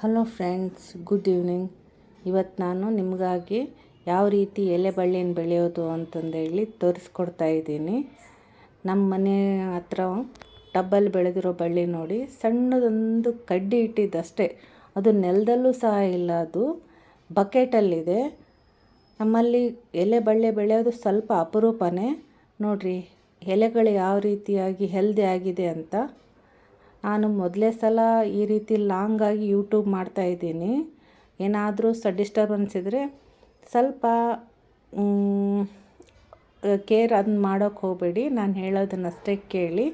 Hello friends, good evening. ಇವತ್ತು ನಾನು ನಿಮಗಾಗಿ ಯಾವ ರೀತಿ ಎಲೆ ಬಳ್ಳಿಯನ್ನು ಬೆಳೆಯೋದು ಅಂತಂದೇಳಿ ತೋರಿಸ್ಕೊಡ್ತಾ ಇದ್ದೀನಿ. ನಮ್ಮ ಮನೆ ಹತ್ರ ಟಬ್ಬಲ್ಲಿ ಬೆಳೆದಿರೋ ಬಳ್ಳಿ ನೋಡಿ, ಸಣ್ಣದೊಂದು ಕಡ್ಡಿ ಇಟ್ಟಿದ್ದಷ್ಟೇ. ಅದು ನೆಲದಲ್ಲೂ ಸಹ ಇಲ್ಲ, ಅದು ಬಕೆಟಲ್ಲಿದೆ. ನಮ್ಮಲ್ಲಿ ಎಲೆ ಬಳ್ಳಿ ಬೆಳೆಯೋದು ಸ್ವಲ್ಪ ಅಪರೂಪನೇ. ನೋಡಿರಿ, ಎಲೆಗಳು ಯಾವ ರೀತಿಯಾಗಿ ಹೆಲ್ದಿ ಆಗಿದೆ ಅಂತ. ನಾನು ಮೊದಲೇ ಸಲ ಈ ರೀತಿ ಲಾಂಗಾಗಿ ಯೂಟ್ಯೂಬ್ ಮಾಡ್ತಾಯಿದ್ದೀನಿ ಏನಾದರೂ ಸ ಡಿಸ್ಟರ್ಬೆನ್ಸ್ ಇದ್ದರೆ ಸ್ವಲ್ಪ ಕೇರ್ ಅದನ್ನ ಮಾಡೋಕ್ಕೆ ಹೋಗಬೇಡಿ. ನಾನು ಹೇಳೋದನ್ನಷ್ಟೇ ಕೇಳಿ.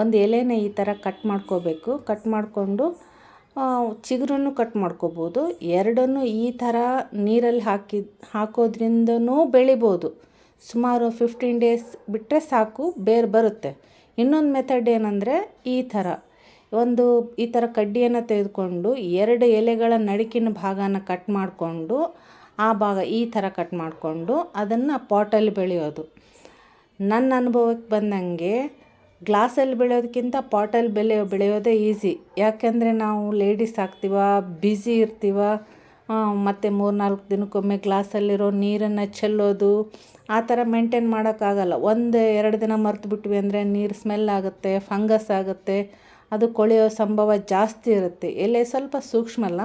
ಒಂದು ಎಲೆನ ಈ ಥರ ಕಟ್ ಮಾಡ್ಕೋಬೇಕು. ಕಟ್ ಮಾಡಿಕೊಂಡು ಚಿಗುರನ್ನು ಕಟ್ ಮಾಡ್ಕೋಬೋದು. ಎರಡನ್ನೂ ಈ ಥರ ನೀರಲ್ಲಿ ಹಾಕಿ, ಹಾಕೋದ್ರಿಂದನೂ ಬೆಳಿಬೋದು. ಸುಮಾರು ಫಿಫ್ಟೀನ್ ಡೇಸ್ ಬಿಟ್ಟರೆ ಸಾಕು, ಬೇರು ಬರುತ್ತೆ. ಇನ್ನೊಂದು ಮೆಥಡ್ ಏನಂದರೆ ಈ ಥರ ಒಂದು ಈ ಥರ ಕಡ್ಡಿಯನ್ನು ತೆಗೆದುಕೊಂಡು ಎರಡು ಎಲೆಗಳ ನಡುಕಿನ ಭಾಗನ ಕಟ್ ಮಾಡಿಕೊಂಡು, ಆ ಭಾಗ ಈ ಥರ ಕಟ್ ಮಾಡಿಕೊಂಡು ಅದನ್ನು ಪಾಟಲ್ಲಿ ಬೆಳೆಯೋದು. ನನ್ನ ಅನುಭವಕ್ಕೆ ಬಂದಂಗೆ ಗ್ಲಾಸಲ್ಲಿ ಬೆಳೆಯೋದಕ್ಕಿಂತ ಪಾಟಲ್ಲಿ ಬೆಳೆ ಬೆಳೆಯೋದೇ ಈಸಿ ಯಾಕೆಂದರೆ ನಾವು ಲೇಡೀಸ್ ಆಗ್ತೀವ ಬ್ಯುಸಿ ಇರ್ತೀವ ಮತ್ತು ಮೂರು ನಾಲ್ಕು ದಿನಕ್ಕೊಮ್ಮೆ ಗ್ಲಾಸಲ್ಲಿರೋ ನೀರನ್ನು ಚೆಲ್ಲೋದು, ಆ ಥರ ಮೇಂಟೈನ್ ಮಾಡೋಕ್ಕಾಗಲ್ಲ. ಒಂದು ಎರಡು ದಿನ ಮರೆತು ಬಿಟ್ವಿ ಅಂದರೆ ನೀರು ಸ್ಮೆಲ್ ಆಗುತ್ತೆ ಫಂಗಸ್ ಆಗುತ್ತೆ. ಅದು ಕೊಳೆಯೋ ಸಂಭವ ಜಾಸ್ತಿ ಇರುತ್ತೆ. ಎಲೆ ಸ್ವಲ್ಪ ಸೂಕ್ಷ್ಮ ಅಲ್ಲ?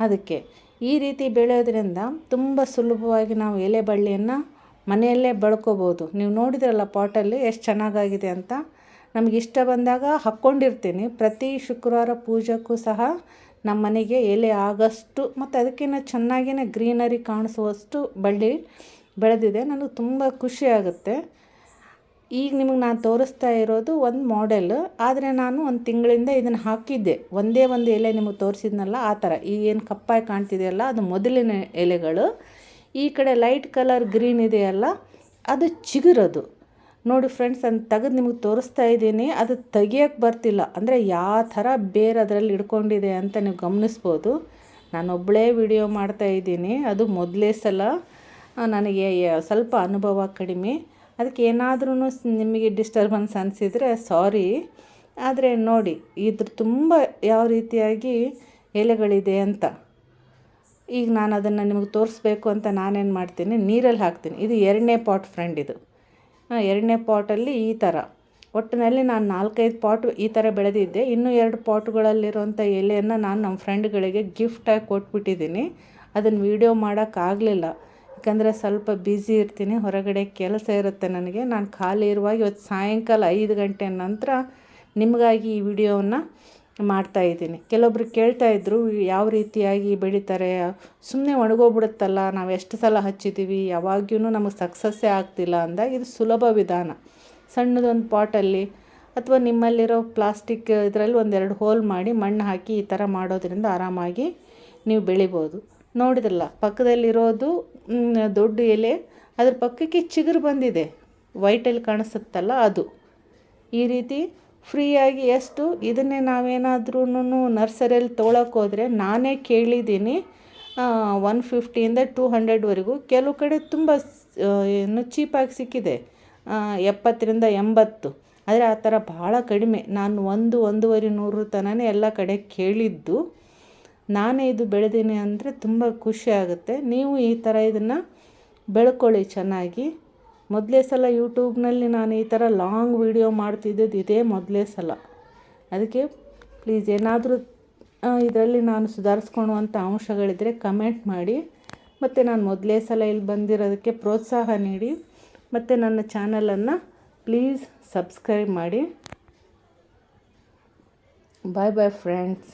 ಅದಕ್ಕೆ ಈ ರೀತಿ ಬೆಳೆಯೋದ್ರಿಂದ ತುಂಬ ಸುಲಭವಾಗಿ ನಾವು ಎಲೆ ಬಳ್ಳಿಯನ್ನು ಮನೆಯಲ್ಲೇ ಬಳ್ಕೋಬೋದು. ನೀವು ನೋಡಿದ್ರಲ್ಲ ಪಾಟಲ್ಲಿ ಎಷ್ಟು ಚೆನ್ನಾಗಾಗಿದೆ ಅಂತ? ನಮಗೆ ಇಷ್ಟ ಬಂದಾಗ ಹಾಕ್ಕೊಂಡಿರ್ತೀನಿ. ಪ್ರತಿ ಶುಕ್ರವಾರ ಪೂಜೆಗೂ ಸಹ ನಮ್ಮ ಮನೆಗೆ ಎಲೆ ಆಗಷ್ಟು ಮತ್ತು ಅದಕ್ಕಿಂತ ಚೆನ್ನಾಗಿಯೇ ಗ್ರೀನರಿ ಕಾಣಿಸುವಷ್ಟು ಬಳ್ಳಿ ಬೆಳೆದಿದೆ. ನನಗೆ ತುಂಬ ಖುಷಿ ಆಗುತ್ತೆ. ಈಗ ನಿಮಗೆ ನಾನು ತೋರಿಸ್ತಾ ಇರೋದು ಒಂದು ಮಾಡೆಲ್ ಆದರೆ ನಾನು ಒಂದು ತಿಂಗಳಿಂದ ಇದನ್ನು ಹಾಕಿದ್ದೆ. ಒಂದೇ ಒಂದು ಎಲೆ ನಿಮಗೆ ತೋರಿಸಿದ್ನಲ್ಲ, ಆ ಥರ. ಈ ಏನು ಕಪ್ಪಾಗಿ ಕಾಣ್ತಿದೆಯಲ್ಲ, ಅದು ಮೊದಲಿನ ಎಲೆಗಳು. ಈ ಕಡೆ ಲೈಟ್ ಕಲರ್ ಗ್ರೀನ್ ಇದೆಯಲ್ಲ, ಅದು ಚಿಗುರದು. ನೋಡಿ ಫ್ರೆಂಡ್ಸ್ ಅದನ್ನು ತೆಗೆದು ನಿಮಗೆ ತೋರಿಸ್ತಾ ಇದ್ದೀನಿ. ಅದು ತೆಗಿಯೋಕ್ಕೆ ಬರ್ತಿಲ್ಲ. ಅಂದರೆ ಯಾವ ಥರ ಬೇರೆ ಅದರಲ್ಲಿ ಇಡ್ಕೊಂಡಿದೆ ಅಂತ ನೀವು ಗಮನಿಸ್ಬೋದು. ನಾನೊಬ್ಬಳೇ ವಿಡಿಯೋ ಮಾಡ್ತಾ ಇದ್ದೀನಿ. ಅದು ಮೊದಲೇ ಸಲ ನನಗೆ ಸ್ವಲ್ಪ ಅನುಭವ ಕಡಿಮೆ. ಅದಕ್ಕೆ ಏನಾದ್ರೂ ನಿಮಗೆ ಡಿಸ್ಟರ್ಬೆನ್ಸ್ ಅನಿಸಿದರೆ ಸಾರಿ. ಆದರೆ ನೋಡಿ, ಇದ್ರ ತುಂಬ ಯಾವ ರೀತಿಯಾಗಿ ಎಲೆಗಳಿದೆ ಅಂತ. ಈಗ ನಾನು ಅದನ್ನು ನಿಮಗೆ ತೋರಿಸ್ಬೇಕು ಅಂತ ನಾನೇನು ಮಾಡ್ತೀನಿ, ನೀರಲ್ಲಿ ಹಾಕ್ತೀನಿ. ಇದು ಎರಡನೇ ಪಾಟ್ ಫ್ರೆಂಡ್ ಇದು. ಎರಡನೇ ಪಾಟಲ್ಲಿ ಈ ಥರ ಒಟ್ಟಿನಲ್ಲಿ ನಾನು ನಾಲ್ಕೈದು ಪಾಟ್ ಈ ಥರ ಬೆಳೆದಿದ್ದೆ. ಇನ್ನೂ ಎರಡು ಪಾಟ್ಗಳಲ್ಲಿರುವಂಥ ಎಲೆಯನ್ನು ನಾನು ನಮ್ಮ ಫ್ರೆಂಡ್ಗಳಿಗೆ ಗಿಫ್ಟಾಗಿ ಕೊಟ್ಬಿಟ್ಟಿದ್ದೀನಿ. ಅದನ್ನು ವೀಡಿಯೋ ಮಾಡೋಕ್ಕಾಗಲಿಲ್ಲ. ಯಾಕಂದರೆ ಸ್ವಲ್ಪ ಬ್ಯುಸಿ ಇರ್ತೀನಿ, ಹೊರಗಡೆ ಕೆಲಸ ಇರುತ್ತೆ ನನಗೆ. ನಾನು ಖಾಲಿ ಇರುವಾಗ ಇವತ್ತು ಸಾಯಂಕಾಲ ಐದು ಗಂಟೆ ನಂತರ ನಿಮಗಾಗಿ ಈ ವಿಡಿಯೋವನ್ನು ಮಾಡ್ತಾಯಿದ್ದೀನಿ ಕೆಲವೊಬ್ರು ಕೇಳ್ತಾಯಿದ್ರು ಯಾವ ರೀತಿಯಾಗಿ ಬೆಳೀತಾರೆ ಸುಮ್ಮನೆ ಒಣಗೋಗ್ಬಿಡುತ್ತಲ್ಲ, ನಾವು ಎಷ್ಟು ಸಲ ಹಚ್ಚಿದ್ದೀವಿ ಯಾವಾಗ್ಯೂ ನಮಗೆ ಸಕ್ಸಸ್ಸೇ ಆಗ್ತಿಲ್ಲ ಅಂದಾಗ ಇದು ಸುಲಭ ವಿಧಾನ. ಸಣ್ಣದೊಂದು ಪಾಟಲ್ಲಿ ಅಥವಾ ನಿಮ್ಮಲ್ಲಿರೋ ಪ್ಲಾಸ್ಟಿಕ್ ಇದರಲ್ಲಿ ಒಂದೆರಡು ಹೋಲ್ ಮಾಡಿ ಮಣ್ಣು ಹಾಕಿ ಈ ಥರ ಮಾಡೋದ್ರಿಂದ ಆರಾಮಾಗಿ ನೀವು ಬೆಳಿಬೋದು. ನೋಡಿದ್ರಲ್ಲ, ಪಕ್ಕದಲ್ಲಿರೋದು ದೊಡ್ಡ ಎಲೆ, ಅದ್ರ ಪಕ್ಕಕ್ಕೆ ಚಿಗುರು ಬಂದಿದೆ. ವೈಟಲ್ಲಿ ಕಾಣಿಸುತ್ತಲ್ಲ ಅದು. ಈ ರೀತಿ ಫ್ರೀಯಾಗಿ ಎಷ್ಟು ಇದನ್ನೇ ನಾವೇನಾದ್ರೂ ನರ್ಸರಿಯಲ್ಲಿ ತೊಗೊಳಕ್ಕೆ ಹೋದರೆ ನಾನೇ ಕೇಳಿದ್ದೀನಿ ಒನ್ ಫಿಫ್ಟಿಯಿಂದ ಟೂ ಹಂಡ್ರೆಡ್ವರೆಗೂ ಕೆಲವು ಕಡೆ ತುಂಬ ಏನು ಚೀಪಾಗಿ ಸಿಕ್ಕಿದೆ. ಎಪ್ಪತ್ತರಿಂದ ಎಂಬತ್ತು. ಆದರೆ ಆ ಥರ ಭಾಳ ಕಡಿಮೆ. ನಾನು ಒಂದು, ಒಂದೂವರೆ ನೂರು ತನಕ ಎಲ್ಲ ಕಡೆ ಕೇಳಿದ್ದು. ನಾನೇ ಇದು ಬೆಳೆದೀನಿ ಅಂದರೆ ತುಂಬ ಖುಷಿ ಆಗುತ್ತೆ. ನೀವು ಈ ಥರ ಇದನ್ನು ಬೆಳ್ಕೊಳ್ಳಿ ಚೆನ್ನಾಗಿ. ಮೊದಲೇ ಸಲ ಯೂಟ್ಯೂಬ್ನಲ್ಲಿ ನಾನು ಈ ಥರ ಲಾಂಗ್ ವೀಡಿಯೋ ಮಾಡ್ತಿದ್ದದ್ದು ಇದೇ ಮೊದಲೇ ಸಲ. ಅದಕ್ಕೆ ಪ್ಲೀಸ್ ಏನಾದರೂ ಇದರಲ್ಲಿ ನಾನು ಸುಧಾರಿಸ್ಕೊಳ್ಳುವಂಥ ಅಂಶಗಳಿದ್ದರೆ ಕಮೆಂಟ್ ಮಾಡಿ. ಮತ್ತು ನಾನು ಮೊದಲೇ ಸಲ ಇಲ್ಲಿ ಬಂದಿರೋದಕ್ಕೆ ಪ್ರೋತ್ಸಾಹ ನೀಡಿ. ಮತ್ತು ನನ್ನ ಚಾನಲನ್ನು ಪ್ಲೀಸ್ ಸಬ್ಸ್ಕ್ರೈಬ್ ಮಾಡಿ. ಬಾಯ್ ಬಾಯ್ ಫ್ರೆಂಡ್ಸ್